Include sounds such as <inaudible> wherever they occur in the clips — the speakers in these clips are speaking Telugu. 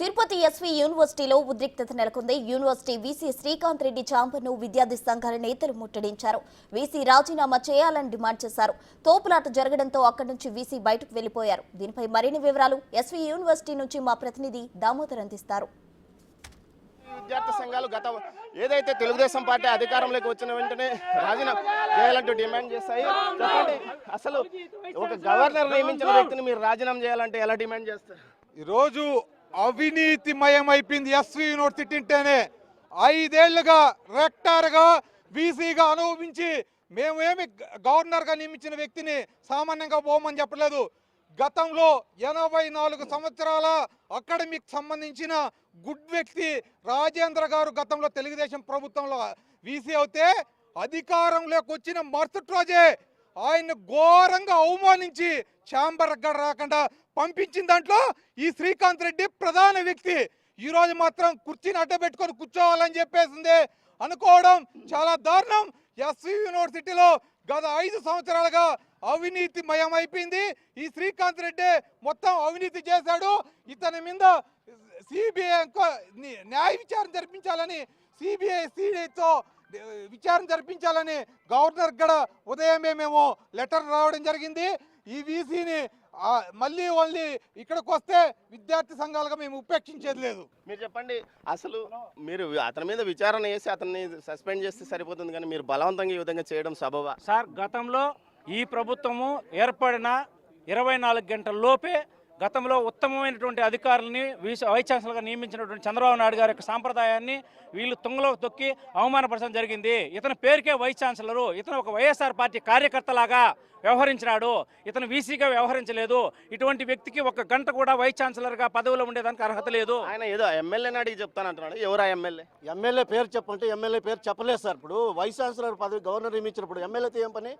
తిరుపతి ఎస్వి యూనివర్సిటీలో ఉద్రిక్తత నెలకొంది. యూనివర్సిటీ వీసీ శ్రీకాంత్ రెడ్డి చాంబర్ను విద్యార్థి సంఘాల నేతలు ముట్టడించారు. వీసీ రాజీనామా చేయాలని డిమాండ్ చేశారు. తోపులాట జరగడంతో అక్కడి నుంచి వీసీ బయటకు వెళ్ళిపోయారు దీనిపై మరిన్ని వివరాలు ఎస్వి యూనివర్సిటీ నుంచి మా ప్రతినిధి దామోదర్ అందిస్తారు. విద్యార్థి సంఘాలు గత ఏదైతే తెలుగుదేశం పార్టీ అధికారంలోకి వచ్చిన వెంటనే రాజీనామా చేయాలంటూ డిమాండ్ చేస్తాయి చెప్పండి అసలు ఒక గవర్నర్ నియమించిన వ్యక్తిని మీరు రాజీనామా చేయాలంటే ఎలా డిమాండ్ చేస్తారు? ఈరోజు అవినీతిమయం అయిపోయింది ఎస్వి యూనివర్సిటీ అంటేనే ఐదేళ్ళుగా రెక్టార్గా బీసీగా అనుభవించి మేమేమి గవర్నర్గా నియమించిన వ్యక్తిని సామాన్యంగా పోమని చెప్పలేదు. గతంలో ఎనభై నాలుగు సంవత్సరాల అకాడమిక్ సంబంధించిన గుడ్ వ్యక్తి రాజేంద్ర గారు గతంలో తెలుగుదేశం ప్రభుత్వంలో వీసీ అవుతే అధికారంలోకి వచ్చిన మరుసటి రోజే ఆయన్ని ఘోరంగా అవమానించి ఛాంబర్ అక్కడ రాకుండా పంపించిన దాంట్లో ఈ శ్రీకాంత్ రెడ్డి ప్రధాన వ్యక్తి. ఈ రోజు మాత్రం కుర్చీని అడ్డబెట్టుకొని కూర్చోవాలని చెప్పేసింది. అనుకోవడం చాలా దారుణం. ఎస్వి యూనివర్సిటీలో గత ఐదు సంవత్సరాలుగా అవినీతి మయం అయిపోయింది ఈ శ్రీకాంత్ రెడ్డి మొత్తం అవినీతి చేశాడు. ఇతని మీద సిబిఐ న్యాయ విచారణ జరిపించాలని సిబిఐ సిడితో విచారణ జరిపించాలని గవర్నర్ కూడా ఉదయమే మేము లెటర్ రావడం జరిగింది. ఈ వీసీని మళ్ళీ ఓన్లీ ఇక్కడికి వస్తే విద్యార్థి సంఘాలుగా మేము ఉపేక్షించేది లేదు. మీరు చెప్పండి అసలు మీరు అతని మీద విచారణ చేసి అతన్ని సస్పెండ్ చేస్తే సరిపోతుంది కానీ మీరు బలవంతంగా ఈ విధంగా చేయడం సబబా? సార్ గతంలో ఈ ప్రభుత్వము ఏర్పడిన ఇరవై నాలుగు గంటల లోపే గతంలో ఉత్తమమైనటువంటి అధికారులని వీస్ వైస్ ఛాన్సలర్గా నియమించినటువంటి చంద్రబాబు నాయుడు గారి యొక్క సాంప్రదాయాన్ని వీళ్ళు తుంగలో తొక్కి అవమానపరచడం జరిగింది. ఇతని పేరుకే వైస్ ఛాన్సలరు. ఇతను ఒక వైఎస్ఆర్ పార్టీ కార్యకర్తలాగా వ్యవహరించినాడు. ఇతను వీసీగా వ్యవహరించలేదు. ఇటువంటి వ్యక్తికి ఒక గంట కూడా వైస్ ఛాన్సలర్గా పదవిలో ఉండేదానికి అర్హత లేదు. ఆయన ఏదో ఎమ్మెల్యేని అడిగి చెప్తానంటున్నాడు. ఎవరా ఎమ్మెల్యే? ఎమ్మెల్యే పేరు చెప్పంటే ఎమ్మెల్యే పేరు చెప్పలేదు సార్. ఇప్పుడు వైస్ ఛాన్సలర్ పదవి గవర్నర్ నియమించినప్పుడు ఎమ్మెల్యేతో ఏం పని?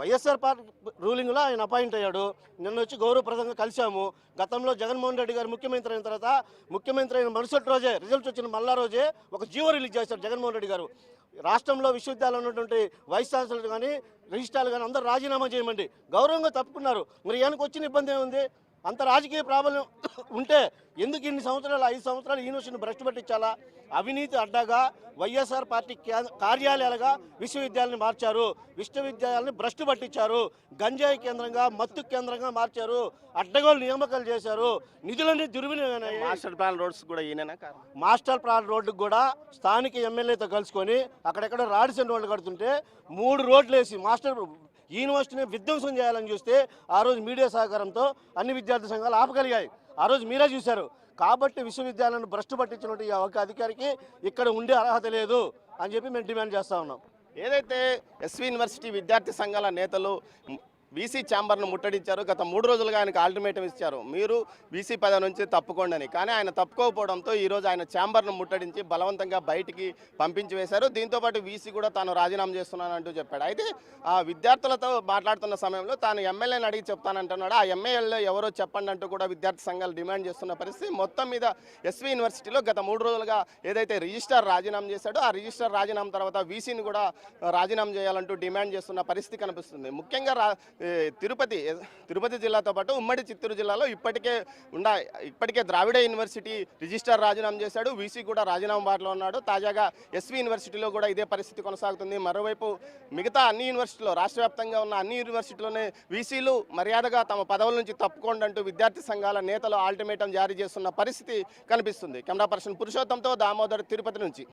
వైఎస్ఆర్ పార్టీ రూలింగ్లో ఆయన అపాయింట్ అయ్యాడు. నిన్న వచ్చి గౌరవప్రదంగా కలిశాము. గతంలో జగన్మోహన్ రెడ్డి గారు ముఖ్యమంత్రి అయిన తర్వాత ముఖ్యమంత్రి అయిన మరుసటి రోజే రిజల్ట్స్ వచ్చిన మళ్ళా రోజే ఒక జీవో రిలీజ్ చేశారు జగన్మోహన్ రెడ్డి గారు. రాష్ట్రంలో విశ్వవిద్యాలయం ఉన్నటువంటి వైస్ ఛాన్సలర్ కానీ రిజిస్ట్రార్లు కానీ అందరూ రాజీనామా చేయమండి. గౌరవంగా తప్పుకున్నారు. మరి ఈయనకు వచ్చిన ఇబ్బంది ఏముంది? అంత రాజకీయ ప్రాబల్యం <coughs> ఉంటే ఎందుకు ఇన్ని సంవత్సరాలు ఐదు సంవత్సరాలు యూనివర్సిటీని భ్రష్టు పట్టించాలా? అవినీతి అడ్డాగా వైఎస్ఆర్ పార్టీ కార్యాలయాలుగా విశ్వవిద్యాలయాన్ని మార్చారు. విశ్వవిద్యాలయాన్ని భ్రష్టు పట్టించారు. గంజాయి కేంద్రంగా మత్తు కేంద్రంగా మార్చారు. అడ్డగోలు నియామకాలు చేశారు. నిధులన్నీ దుర్వినియోగం మాస్టర్ ప్లాన్ రోడ్స్ కూడా కారణం? మాస్టర్ ప్లాన్ రోడ్డుకు కూడా స్థానిక ఎమ్మెల్యేతో కలుసుకొని అక్కడెక్కడ రాడిసన్ రోడ్లు కడుతుంటే మూడు రోడ్లు వేసి మాస్టర్ యూనివర్సిటీని విధ్వంసం చేయాలని చూస్తే ఆ రోజు మీడియా సహకారంతో అన్ని విద్యార్థి సంఘాలు ఆపగలిగాయి. ఆ రోజు మీరే చూశారు. కాబట్టి విశ్వవిద్యాలయాన్ని భ్రష్టు పట్టించినట్టు ఈ ఒక అధికారికి ఇక్కడ ఉండే అర్హత లేదు అని చెప్పి మేము డిమాండ్ చేస్తూ ఉన్నాం. ఏదైతే ఎస్వి యూనివర్సిటీ విద్యార్థి సంఘాల నేతలు బీసీ ఛాంబర్ను ముట్టడించారు. గత మూడు రోజులుగా ఆయనకు ఆల్టిమేటం ఇచ్చారు. మీరు బీసీ పదవి నుంచి తప్పుకోండి కానీ ఆయన తప్పుకోకపోవడంతో ఈరోజు ఆయన ఛాంబర్ను ముట్టడించి బలవంతంగా బయటికి పంపించి వేశారు. దీంతోపాటు వీసీ కూడా తాను రాజీనామా చేస్తున్నానంటూ చెప్పాడు. అయితే ఆ విద్యార్థులతో మాట్లాడుతున్న సమయంలో తాను ఎమ్మెల్యేని అడిగి చెప్తానంటున్నాడు. ఆ ఎమ్మెల్యేలో ఎవరో చెప్పండి అంటూ కూడా విద్యార్థి సంఘాలు డిమాండ్ చేస్తున్న పరిస్థితి మొత్తం మీద ఎస్వి యూనివర్సిటీలో గత మూడు రోజులుగా ఏదైతే రిజిస్టార్ రాజీనామా చేశాడో ఆ రిజిస్టార్ రాజీనామా తర్వాత వీసీని కూడా రాజీనామా చేయాలంటూ డిమాండ్ చేస్తున్న పరిస్థితి కనిపిస్తుంది. ముఖ్యంగా తిరుపతి తిరుపతి జిల్లాతో పాటు ఉమ్మడి చిత్తూరు జిల్లాలో ఇప్పటికే ఉన్న ఇప్పటికే ద్రావిడ యూనివర్సిటీ రిజిస్టార్ రాజీనామా చేశాడు. వీసీ కూడా రాజీనామా బాటలో ఉన్నాడు. తాజాగా ఎస్వి యూనివర్సిటీలో కూడా ఇదే పరిస్థితి కొనసాగుతుంది. మరోవైపు మిగతా అన్ని యూనివర్సిటీలో రాష్ట్ర వ్యాప్తంగా ఉన్న అన్ని యూనివర్సిటీలోనే వీసీలు మర్యాదగా తమ పదవుల నుంచి తప్పుకోండి అంటూ విద్యార్థి సంఘాల నేతలు ఆల్టిమేటం జారీ చేస్తున్న పరిస్థితి కనిపిస్తుంది. కెమెరా పర్సన్ పురుషోత్తంతో దామోదర్ తిరుపతి నుంచి.